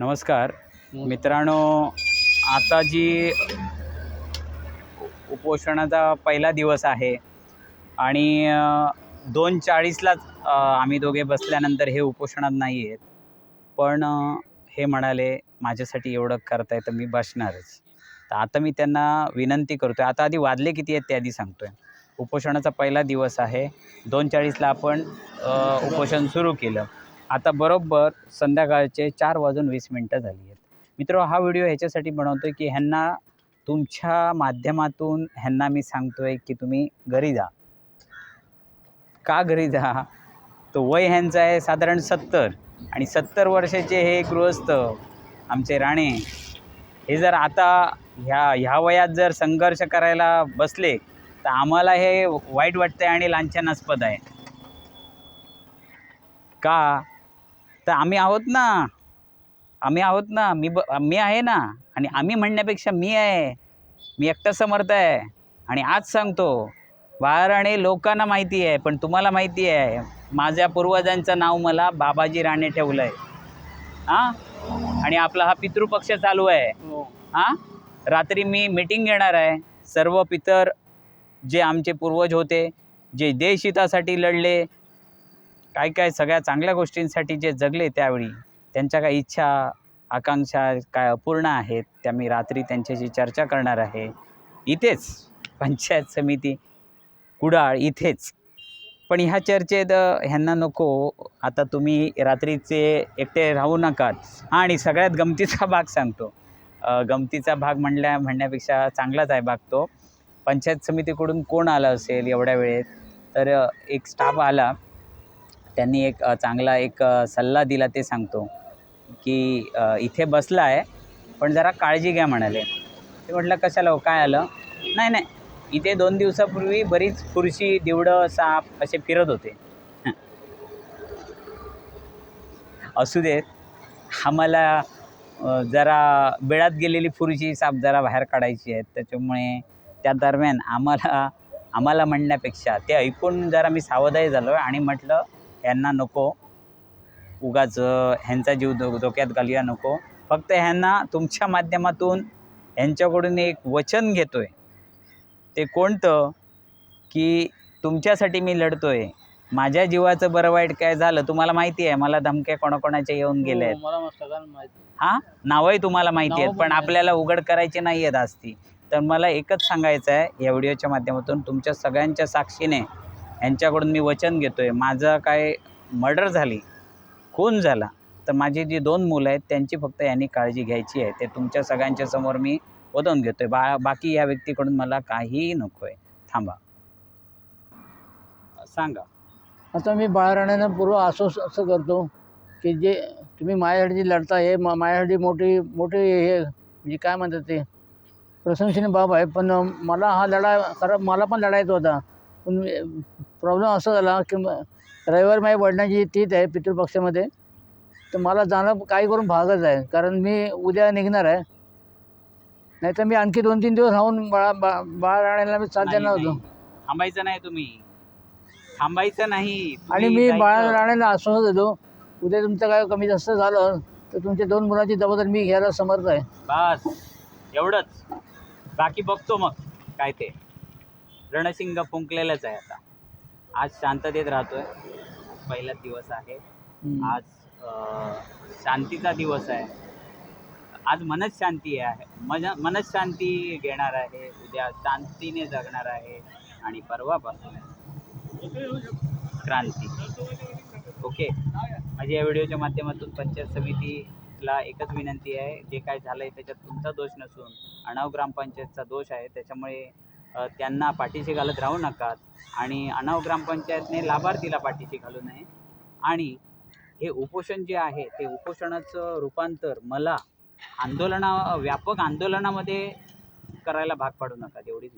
नमस्कार. मित्रांनो आता जी उपोषणाचा पहिला दिवस आहे आणि दोन चाळीसलाच आम्ही दोघे बसल्यानंतर हे उपोषणात नाही आहेत. पण हे म्हणाले माझ्यासाठी एवढं करताय तर मी बसणारच. तर आता मी त्यांना विनंती करतोय. आता आधी वाजले किती आहेत ते आधी सांगतोय. उपोषणाचा पहिला दिवस आहे. दोन चाळीसला आपण उपोषण सुरू केलं. आता बरोबर संध्याकाळचे चार वाजून वीस मिनटं झाली आहेत. मित्र हा व्हिडिओ ह्याच्यासाठी बनवतो आहे की ह्यांना तुमच्या माध्यमातून ह्यांना मी सांगतोय की तुम्ही घरी जा. का घरी जा? तो वय ह्यांचं आहे साधारण सत्तर आणि सत्तर वर्षाचे हे गृहस्थ आमचे राणे हे जर आता ह्या ह्या वयात जर संघर्ष करायला बसले तर आम्हाला हे वाईट वाटतंय आणि लांछनास्पद आहे. का? तर आम्ही आहोत ना. आम्ही आहोत ना. मी ब मी आहे ना. आणि आम्ही म्हणण्यापेक्षा मी आहे. मी एकटा समर्थ आहे. आणि आज सांगतो बाळराणे लोकांना माहिती आहे पण तुम्हाला माहिती आहे माझ्या पूर्वजांचं नाव मला बाबाजी राणे ठेवलं आहे हां? आणि आपला हा पितृपक्ष चालू आहे. हां. रात्री मी मीटिंग घेणार आहे. सर्व पितर जे आमचे पूर्वज होते जे देशहितासाठी लढले काय काय सगळ्या चांगल्या गोष्टींसाठी जे जगले त्यावेळी त्यांच्या काही इच्छा आकांक्षा काय अपूर्ण आहेत त्या मी रात्री त्यांच्याशी चर्चा करणार आहे. इथेच पंचायत समिती कुडाळ इथेच. पण ह्या चर्चेत ह्यांना नको. आता तुम्ही रात्रीचे एकटे राहू नकात. हां आणि सगळ्यात गमतीचा भाग सांगतो. गमतीचा भाग म्हणल्या म्हणण्यापेक्षा चांगलाच आहे भाग तो. पंचायत समितीकडून कोण आलं असेल एवढ्या वेळेत? तर एक स्टाफ आला. त्यांनी एक चांगला एक सल्ला दिला ते सांगतो की इथे बसला आहे पण जरा काळजी घ्या म्हणाले. ते म्हटलं कशाला हो? काय आलं? नाही नाही. इथे दोन दिवसापूर्वी बरीच फुरशी दिवडं साप असे फिरत होते. असू देत. आम्हाला जरा बिळात गेलेली फुरशी साप जरा बाहेर काढायची आहेत. त्याच्यामुळे त्या दरम्यान आम्हाला आम्हाला म्हणण्यापेक्षा ते ऐकून जरा मी सावधाही झालो आणि म्हटलं यांना नको. उगाच ह्यांचा जीव धो धोक्यात घालूया नको. फक्त ह्यांना तुमच्या माध्यमातून ह्यांच्याकडून एक वचन घेतोय. ते कोणतं? की तुमच्यासाठी मी लढतोय. माझ्या जीवाचं बरं वाईट काय झालं तुम्हाला माहिती आहे. मला धमक्या कोणाकोणाच्या येऊन गेल्या आहेत हां? नावही तुम्हाला माहिती आहेत पण. आपल्याला उघड करायचे नाही आहेत आज ती तर मला एकच सांगायचं आहे या व्हिडिओच्या माध्यमातून तुमच्या सगळ्यांच्या साक्षीने यांच्याकडून मी वचन घेतो आहे माझं काय मर्डर झाली खून झाला तर माझी जी दोन मुलं आहेत त्यांची फक्त यांनी काळजी घ्यायची आहे. ते तुमच्या सगळ्यांच्या समोर मी वदवून आहे बा बाकी या व्यक्तीकडून मला काहीही नको आहे थांबा. सांगा. आता मी बाळराण्यांना पूर्व आश्वास असं करतो की जे तुम्ही माझ्यासाठी लढता हे मा- माझ्यासाठी मोठी मोठी हे म्हणजे काय म्हणतात ते? प्रशंसनीय बाब आहे. पण मला हा लढा खरं मला पण लढायचा होता. पण प्रॉब्लेम असं झाला की म- रविवारी माझ्या वडिलांची तीच आहे पितृपक्षामध्ये तर मला जाणं काही करून भागच आहे. कारण मी उद्या निघणार आहे. नाहीतर मी आणखी दोन तीन दिवस राहून बाळा बा बाळ राहण्याला मी साथ नाही, देणार होतो. नाही. थांबायचं नाही तुम्ही. थांबायचं नाही. आणि तुम्ही मी जायचं. बाळा राहण्याला आश्वासन देतो. उद्या तुमचं काय कमी जास्त झालं तर तुमच्या दोन मुलांची जबाबदारी मी घ्यायला समर्थ आहे. बस. एवढंच. बाकी बघतो मग काय ते. रणसिंग फुंकलेलंच आहे आता. आज शांततेत राहतोय. पहिलाच दिवस आहे. आज शांतीचा दिवस आहे. आज मनच शांती आहे. मन मनच शांती घेणार आहे. उद्या शांतीने जगणार आहे. आणि परवापासून क्रांती. ओके? माझ्या या व्हिडिओच्या माध्यमातून पंचायत समितीला एकच विनंती आहे. जे काय झालं आहे त्याच्यात तुमचा दोष नसून अणाव ग्रामपंचायतचा दोष आहे. त्याच्यामुळे त्यांना पाठीशी घालत राहू नका आणि अणाव ग्रामपंचायतने लाभार्थीला पाठीशी घालू नये. आणि हे उपोषण जे आहे ते उपोषणाचं रूपांतर मला आंदोलना व्यापक आंदोलनामध्ये करायला भाग पाडू नका एवढीच